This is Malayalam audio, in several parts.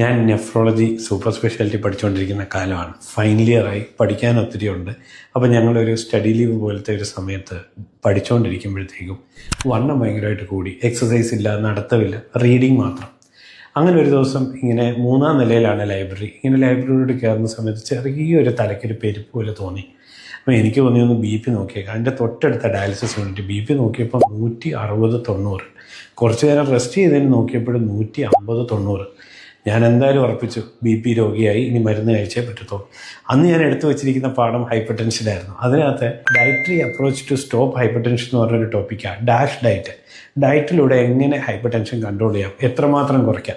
ഞാൻ നെഫ്രോളജി സൂപ്പർ സ്പെഷ്യാലിറ്റി പഠിച്ചുകൊണ്ടിരിക്കുന്ന കാലമാണ്. ഫൈനൽ ഇയറായി പഠിക്കാൻ ഒത്തിരി ഉണ്ട്. അപ്പോൾ ഞങ്ങളൊരു സ്റ്റഡി ലീവ് പോലത്തെ ഒരു സമയത്ത് പഠിച്ചുകൊണ്ടിരിക്കുമ്പോഴത്തേക്കും വണ്ണം ഭയങ്കരമായിട്ട് കൂടി. എക്സസൈസ് ഇല്ല നടത്തമില്ല റീഡിങ് മാത്രം. അങ്ങനെ ഒരു ദിവസം ഇങ്ങനെ മൂന്നാം നിലയിലാണ് ലൈബ്രറി ഇങ്ങനെ ലൈബ്രറിയോട് കയറുന്ന സമയത്ത് ചെറിയൊരു തലയ്ക്കൊരു പെരുപ്പ് പോലെ തോന്നി. അപ്പോൾ എനിക്ക് തോന്നി ഒന്ന് ബി പി നോക്കിയേക്കാം. അതിന്റെ തൊട്ടടുത്ത ഡയാലിസിസ് യൂണിറ്റ് ബി പി നോക്കിയപ്പോൾ നൂറ്റി അറുപത് തൊണ്ണൂറ്. കുറച്ച് നേരം റെസ്റ്റ് ചെയ്തതിന് നോക്കിയപ്പോഴും നൂറ്റി അമ്പത് തൊണ്ണൂറ്. ഞാൻ എന്തായാലും ഉറപ്പിച്ചു. ബി പി രോഗിയായി. ഇനി മരുന്ന് കഴിച്ചേ പറ്റത്തുള്ളൂ. അന്ന് ഞാൻ എടുത്തു വെച്ചിരിക്കുന്ന പാഠം ഹൈപ്പർ ടെൻഷനായിരുന്നു അതിനകത്ത് dietary approach to stop hypertension എന്ന് പറഞ്ഞൊരു ടോപ്പിക്കാണ് ഡാഷ് ഡയറ്റ് ഡയറ്റിലൂടെ എങ്ങനെ ഹൈപ്പർ ടെൻഷൻ കൺട്രോൾ ചെയ്യാം? എത്രമാത്രം കുറയ്ക്കാം?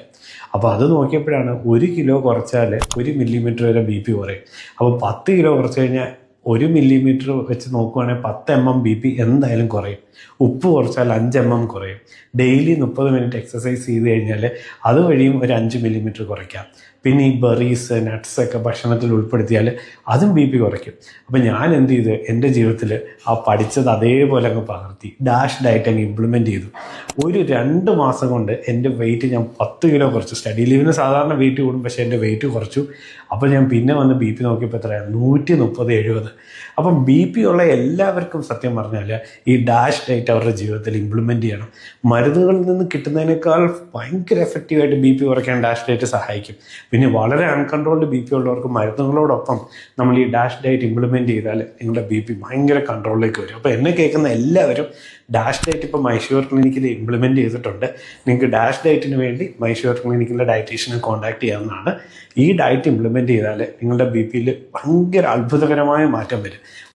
അപ്പോൾ അത് നോക്കിയപ്പോഴാണ് ഒരു കിലോ കുറച്ചാൽ ഒരു മില്ലിമീറ്റർ വരെ ബി പി കുറയും. അപ്പോൾ പത്ത് കിലോ കുറച്ച് കഴിഞ്ഞാൽ ഒരു മില്ലിമീറ്റർ വെച്ച് നോക്കുവാണെങ്കിൽ പത്ത് എം എം ബി പി എന്തായാലും കുറയും. ഉപ്പ് കുറച്ചാൽ അഞ്ച് എം എം കുറയും. ഡെയിലി മുപ്പത് മിനിറ്റ് എക്സസൈസ് ചെയ്ത് കഴിഞ്ഞാൽ അതുവഴിയും ഒരു അഞ്ച് മില്ലിമീറ്റർ കുറയ്ക്കാം. പിന്നെ ഈ ബെറീസ് നട്ട്സ് ഒക്കെ ഭക്ഷണത്തിൽ ഉൾപ്പെടുത്തിയാൽ അതും ബി പി കുറയ്ക്കും. അപ്പം ഞാൻ എന്ത് ചെയ്ത്? എന്റെ ജീവിതത്തിൽ ആ പഠിച്ചത് അതേപോലെ അങ്ങ് പകർത്തി. ഡാഷ് ഡയറ്റ് അങ്ങ് ഇംപ്ലിമെന്റ് ചെയ്തു. ഒരു രണ്ട് മാസം കൊണ്ട് എന്റെ വെയിറ്റ് ഞാൻ പത്ത് കിലോ കുറച്ചു. സ്റ്റഡി ലീവിന് സാധാരണ വെയിറ്റ് കൂടും പക്ഷേ എന്റെ വെയിറ്റ് കുറച്ചു. അപ്പോൾ ഞാൻ പിന്നെ വന്ന് ബി പി നോക്കിയപ്പോൾ എത്രയാണ് നൂറ്റി മുപ്പത് എഴുപത്. അപ്പം ബി പി ഉള്ള എല്ലാവർക്കും സത്യം പറഞ്ഞാൽ ഈ ഡാഷ് ഡയറ്റ് അവരുടെ ജീവിതത്തിൽ ഇംപ്ലിമെന്റ് ചെയ്യണം. മരുന്നുകളിൽ നിന്ന് കിട്ടുന്നതിനേക്കാൾ ഭയങ്കര എഫക്റ്റീവായിട്ട് ബി പി കുറയ്ക്കാൻ ഡാഷ് ഡയറ്റ് സഹായിക്കും. പിന്നെ വളരെ അൺകൺട്രോൾഡ് ബി പി ഉള്ളവർക്ക് മരുന്നുകളോടൊപ്പം നമ്മൾ ഈ ഡാഷ് ഡയറ്റ് ഇംപ്ലിമെന്റ് ചെയ്താൽ നിങ്ങളുടെ ബി പി ഭയങ്കര കൺട്രോളിലേക്ക് വരും. അപ്പോൾ എന്നെ കേൾക്കുന്ന എല്ലാവരും ഡാഷ് ഡയറ്റ് ഇപ്പോൾ മൈഷൂർ ക്ലിനിക്കിൽ ഇംപ്ലിമെന്റ് ചെയ്തിട്ടുണ്ട്. നിങ്ങൾക്ക് ഡാഷ് ഡയറ്റിന് വേണ്ടി മൈഷൂർ ക്ലിനിക്കിലെ ഡയറ്റീഷ്യനെ കോൺടാക്ട് ചെയ്യാവുന്നതാണ്. ഈ ഡയറ്റ് ഇംപ്ലിമെന്റ് ചെയ്താൽ നിങ്ങളുടെ ബി പിയിൽ ഭയങ്കര അത്ഭുതകരമായ മാറ്റം വരും.